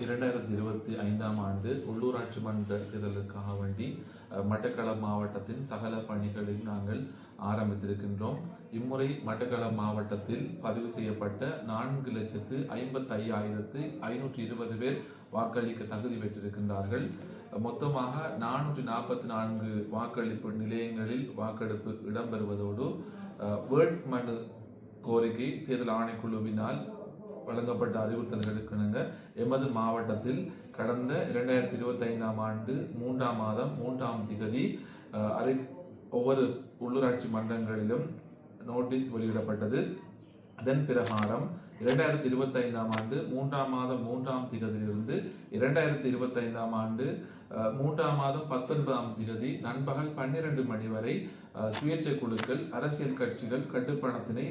இரண்டாயிரத்தி இருபத்தி ஐந்தாம் ஆண்டு உள்ளூராட்சி மன்ற தேர்தலுக்காக வேண்டி அஹ், மட்டக்களப்பு மாவட்டத்தின் சகல பணிகளில் நாங்கள் ஆரம்பித்திருக்கின்றோம். இம்முறை மட்டக்களப்பு மாவட்டத்தில் பதிவு செய்யப்பட்ட நான்கு லட்சத்து ஐம்பத்தி ஆயிரத்து ஐநூற்றி இருபது பேர் வாக்களிக்க தகுதி பெற்றிருக்கின்றார்கள். மொத்தமாக நானூற்றி நாற்பத்தி நான்கு வாக்களிப்பு நிலையங்களில் வாக்கெடுப்பு இடம்பெறுவதோடு அஹ், வேட்புமனு கோரிக்கை தேர்தல் ஆணைக்குழுவினால் வழங்கப்பட்ட அறிவுறுத்தல்களுக்கு இணங்க எமது மாவட்டத்தில் கடந்த இரண்டாயிரத்தி இருபத்தைந்தாம் ஆண்டு மூன்றாம் மாதம் மூன்றாம் திகதி அறி ஒவ்வொரு உள்ளூராட்சி மன்றங்களிலும் நோட்டீஸ் வெளியிடப்பட்டது. அதன் பிரகாரம் இரண்டாயிரத்தி இருபத்தைந்தாம் ஆண்டு மூன்றாம் மாதம் மூன்றாம் திகதியிலிருந்து இரண்டாயிரத்தி இருபத்தைந்தாம் ஆண்டு மூன்றாம் மாதம் பத்தொன்பதாம் திகதி நண்பகல் பன்னிரண்டு மணி வரை சுயேட்சை குழுக்கள் அரசியல் கட்சிகள் கட்டுப்பணத்தினை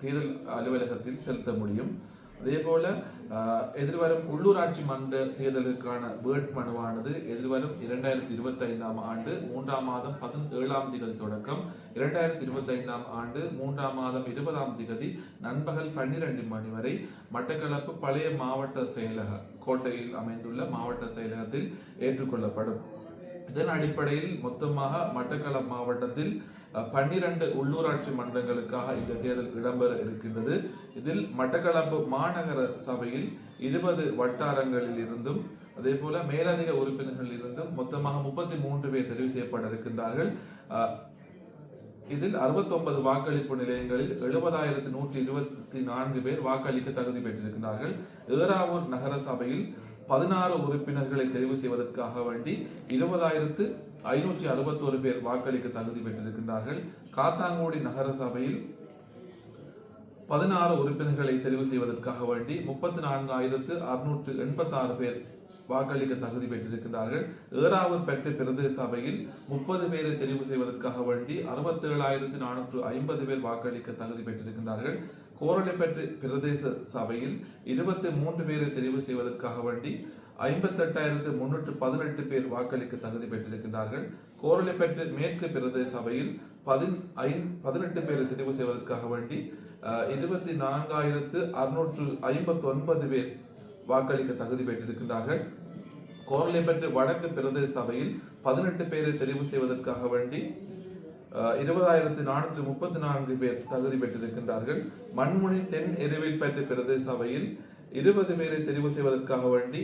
தேர்தல் அலுவலகத்தில் செலுத்த முடியும். அதேபோல அஹ், எதிர்வரும் உள்ளூராட்சி மன்ற தேர்தலுக்கான வேட் மனுவானது எதிர்வரும் இரண்டாயிரத்தி இருபத்தி ஐந்தாம் ஆண்டு மூன்றாம் மாதம் பதினேழாம் திகதி தொடக்கம் இரண்டாயிரத்தி இருபத்தி ஐந்தாம் ஆண்டு மூன்றாம் மாதம் இருபதாம் திகதி நண்பகல் பன்னிரண்டு மணி வரை மட்டக்களப்பு பழைய மாவட்ட செயலக கோட்டையில் அமைந்துள்ள மாவட்ட செயலகத்தில் ஏற்றுக்கொள்ளப்படும். இதன் அடிப்படையில் மொத்தமாக மட்டக்களப்பு மாவட்டத்தில் பன்னிரண்டு உள்ளூராட்சி மன்றங்களுக்காக இந்த தேர்தல் இடம்பெற இருக்கின்றது. இதில் மட்டக்களப்பு மாநகர சபையில் இருபது வட்டாரங்களில் இருந்தும் அதே போல மேலதிக உறுப்பினர்களில் இருந்தும் மொத்தமாக முப்பத்தி மூன்று பேர் தெரிவு செய்யப்பட இருக்கின்றார்கள். இதில் 69 வாக்களிப்பு நிலையங்களில் எழுபதாயிரத்தி நூற்றி இருபத்தி நான்கு பேர் வாக்களிக்க தகுதி பெற்றிருக்கிறார்கள் ஏறாவூர் நகர சபையில் பதினாறு உறுப்பினர்களை தெரிவு செய்வதற்காக வேண்டி இருபதாயிரத்து ஐநூற்றி அறுபத்தோரு பேர் வாக்களிக்க தகுதி பெற்றிருக்கின்றார்கள். காத்தாங்குடி நகர சபையில் பதினாறு உறுப்பினர்களை தெரிவு செய்வதற்காக வேண்டி முப்பத்தி நான்காயிரத்து அறுநூற்று எண்பத்தாறு பேர் வாக்களிக்க தகுதி பெற்றிருக்கின்றார்கள். ஏறாவூர் பெற்ற பிரதேச சபையில் முப்பது பேரை தெரிவு செய்வதற்காக வேண்டி அறுபத்தேழாயிரத்தி நானூற்று ஐம்பது பேர் வாக்களிக்க தகுதி பெற்றிருக்கின்றார்கள். கோரளைப்பற்று பிரதேச சபையில் இருபத்தி மூன்று பேரை தெரிவு செய்வதற்காக வேண்டி ஐம்பத்தெட்டாயிரத்து முன்னூற்று பதினெட்டு பேர் வாக்களிக்க தகுதி பெற்றிருக்கின்றார்கள். கோரளைப்பற்று மேற்கு பிரதேச சபையில் பதின் ஐ பதினெட்டு பேரை தெரிவு செய்வதற்காக வேண்டி அஹ், இருபத்தி நான்காயிரத்து அறுநூற்று ஐம்பத்தி ஒன்பது பேர் வாக்களிக்க தகுதி பெற்றிருக்கின்றார்கள். கோரளைப்பற்று வடக்கு பிரதேச சபையில் பதினெட்டு பேரை தெரிவு செய்வதற்காக வேண்டி இருபதாயிரத்தி இருபதாயிரத்து முப்பத்தி நான்கு பேர் தகுதி பெற்றிருக்கின்றார்கள். மண்முனை தென் எருவில் பெற்ற பிரதேச சபையில் இருபது பேரை தெரிவு செய்வதற்காக வேண்டி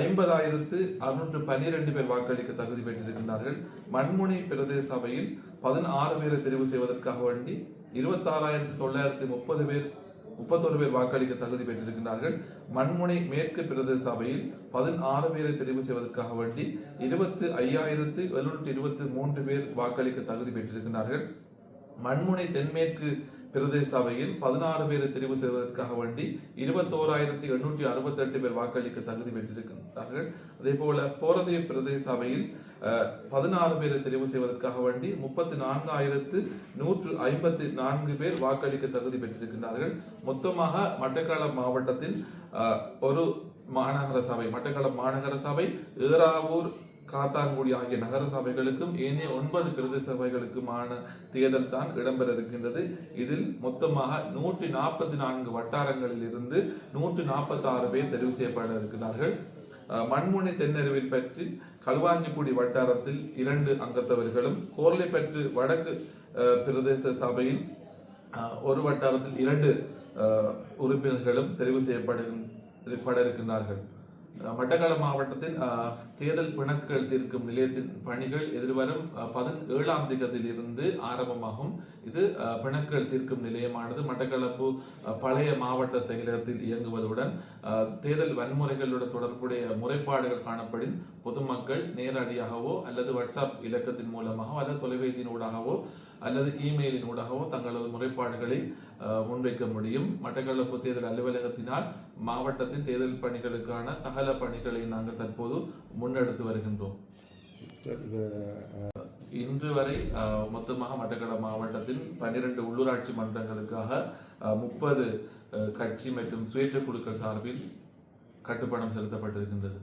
ஐம்பதாயிரத்து அறுநூற்று பன்னிரெண்டு பேர் வாக்களிக்க தகுதி பெற்றிருக்கின்றார்கள். மண்முனை பிரதேச சபையில் பதினாறு பேரை தெரிவு செய்வதற்காக வேண்டி இருபத்தாறாயிரத்து தொள்ளாயிரத்து முப்பது பேர் முப்பத்தொரு பேர் வாக்களிக்க தகுதி பெற்றிருக்கிறார்கள் மண்முனை மேற்கு பிரதேச சபையில் பதினாறு பேரை தெரிவு செய்வதற்காக வேண்டி இருபத்து ஐயாயிரத்து எழுநூற்றி இருபத்தி மூன்று பேர் வாக்களிக்க தகுதி பெற்றிருக்கிறார்கள் மண்முனை தென்மேற்கு பிரதேச சபையில் பதினாறு பேரை தெரிவு செய்வதற்காக வேண்டி இருபத்தோராயிரத்தி எண்ணூற்றி அறுபத்தெட்டு பேர் வாக்களிக்க தகுதி பெற்றிருக்கின்றார்கள். அதே போல போரதே பிரதேச சபையில் பதினாறு பேரை தெரிவு செய்வதற்காக வேண்டி முப்பத்தி நான்காயிரத்து நூற்று ஐம்பத்தி நான்கு பேர் வாக்களிக்க தகுதி பெற்றிருக்கின்றார்கள். மொத்தமாக மட்டக்களப்பு மாவட்டத்தில் ஒரு மாநகர சபை மட்டக்களப்பு மாநகர சபை ஏறாவூர் காத்தான்குடி ஆகிய நகர சபைகளுக்கும் ஏனைய ஒன்பது பிரதேச சபைகளுக்குமான தேர்தல் தான் இடம்பெற இருக்கின்றது இதில் மொத்தமாக நூற்றி நாற்பத்தி நான்கு வட்டாரங்களில் இருந்து நூற்றி நாற்பத்தி ஆறு பேர் தெரிவு செய்யப்பட இருக்கிறார்கள். மண்முனை தென்னருவில் பற்றி களுவாஞ்சிக்குடி வட்டாரத்தில் இரண்டு அங்கத்தவர்களும் கோர்லைப்பற்று வடக்கு பிரதேச சபையில் ஒரு வட்டாரத்தில் இரண்டு உறுப்பினர்களும் தெரிவு செய்யப்பட பட இருக்கின்றார்கள். மட்டக்களப்பு மாவட்டத்தின் தேர்தல் பிணக்குகள் தீர்க்கும் நிலையத்தின் பணிகள் எதிர்வரும் ஏழாம் பதினேழாம் திகதியிலிருந்து ஆரம்பமாகும். இது அஹ், பிணக்குகள் தீர்க்கும் நிலையமானது மட்டக்களப்பு பழைய மாவட்ட செயலகத்தில் இயங்குவதுடன் தேர்தல் வன்முறைகளுடன் தொடர்புடைய முறைப்பாடுகள் காணப்படும். பொதுமக்கள் நேரடியாகவோ அல்லது வாட்ஸ்அப் இலக்கத்தின் மூலமாகவோ அல்லது தொலைபேசியின் ஊடாகவோ அல்லது இமெயிலின் ஊடாகவோ தங்களது முறைப்பாடுகளை அஹ், முன்வைக்க முடியும். மட்டக்களப்பு தேர்தல் அலுவலகத்தினால் மாவட்டத்தின் தேர்தல் பணிகளுக்கான சகல பணிகளை நாங்கள் தற்போது முன்னெடுத்து வருகின்றோம். இன்று வரை மொத்தமாக மட்டக்களப்பு மாவட்டத்தின் பன்னிரண்டு உள்ளூராட்சி மன்றங்களுக்காக முப்பது கட்சி மற்றும் சுயேட்சை குழுக்கள் சார்பில் கட்டுப்பணம் செலுத்தப்பட்டிருக்கின்றது.